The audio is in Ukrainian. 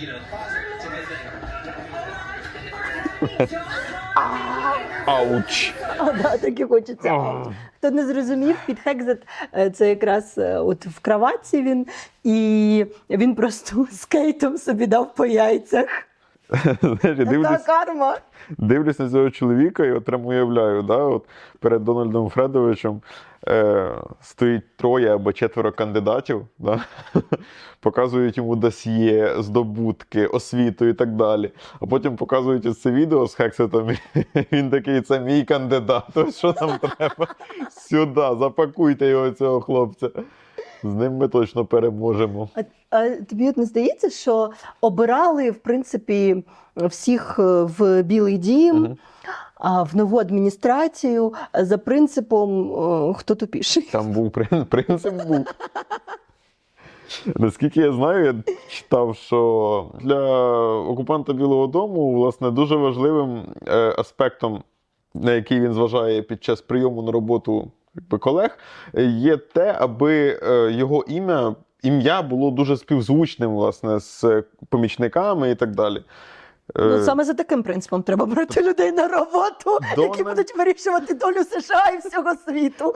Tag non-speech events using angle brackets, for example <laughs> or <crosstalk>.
you know. Ауч! А, да, так і хочеться. А. Хто не зрозумів, під Хекзет е, це якраз е, от в кроватці він, і він просто <laughs> скейтом собі дав по яйцях. Знаєш, я Така дивлюсь, карма. дивлюсь на цього чоловіка і от прямо уявляю, да, от перед Дональдом Фредовичем е, стоїть троє або четверо кандидатів, да, <laughs> показують йому досьє, здобутки, освіту і так далі. А потім показують ось це відео з Хексетом. <laughs> і Він такий, це мій кандидат. <laughs> Ось що нам треба? Сюди, запакуйте його цього хлопця. З ним ми точно переможемо. А, а тобі от не здається, що обирали, в принципі, всіх е, в Білий дім, Мгм. а в нову адміністрацію за принципом е, хто тупіший. Там був принцип був. Наскільки я знаю, я читав, що для окупанта Білого Дому власне дуже важливим е, аспектом, на який він зважає під час прийому на роботу колег, є те, аби е, його ім'я. Ім'я було дуже співзвучним, власне, з помічниками і так далі. Е, Ну, саме за таким принципом треба брати людей на роботу, які будуть вирішувати долю США і всього світу.